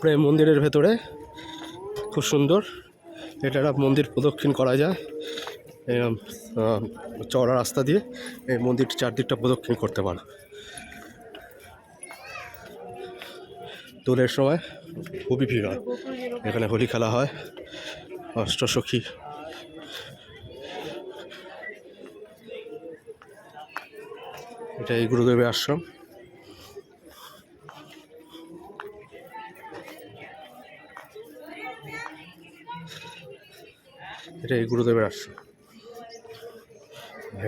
প্রেম মন্দিরের ভেতরে, খুব সুন্দর। এটা একটা মন্দির প্রদক্ষিণ করা যায়। চওড়া রাস্তা দিয়ে এই মন্দিরটি চারদিকটা প্রদক্ষিণ করতে পারো। দোলের সময় খুবই ভিড় হয়। এখানে হোলি খেলা হয়, অষ্টসখী। এটা এই গুরুদেবের আশ্রম। এটা এই গুরুদেবের আশ্রম।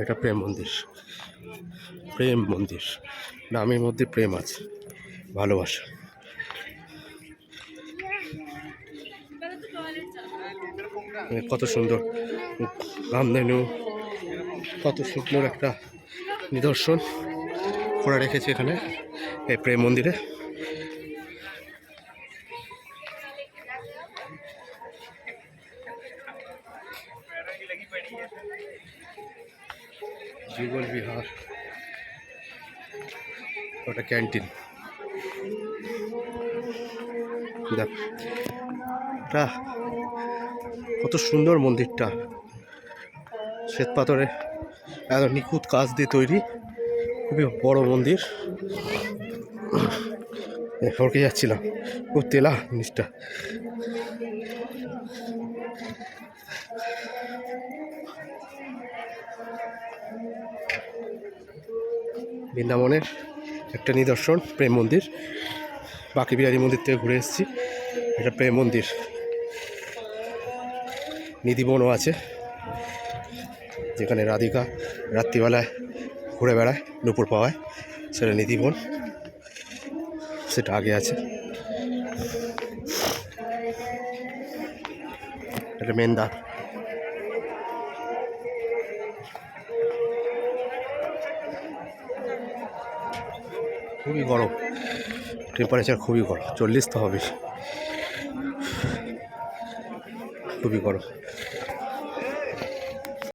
এটা প্রেম মন্দির। প্রেম মন্দির। নামের মধ্যে প্রেম আছে। ভালোবাসা। কত সুন্দর রামধেনু, কত সুন্দর একটা নিদর্শন করে রেখেছে এখানে, এই প্রেম মন্দিরে। যুগল বিহার। ওটা ক্যান্টিন। দেখ কত সুন্দর মন্দিরটা। শ্বেত পাথরে এত নিখুঁত কাজ দিয়ে তৈরি। খুবই বড় মন্দির। হরকে যাচ্ছিলাম। খুব তেলা জিনিসটা। বৃন্দাবনের একটা নিদর্শন, প্রেম মন্দির। বাকি বিহারী মন্দির থেকে ঘুরে এসেছি এটা প্রেম মন্দির। নিধিবনও আছে, যেখানে রাধিকা রাত্রিবেলায় ঘুরে বেড়ায়, নুপুর পাওয়ায়। সেটা নিধিবন সেটা আগে আছে। এটা মেন খুবই গরম। টেম্পারেচার খুবই গরম। চল্লিশ তো হবে খুবই গরম।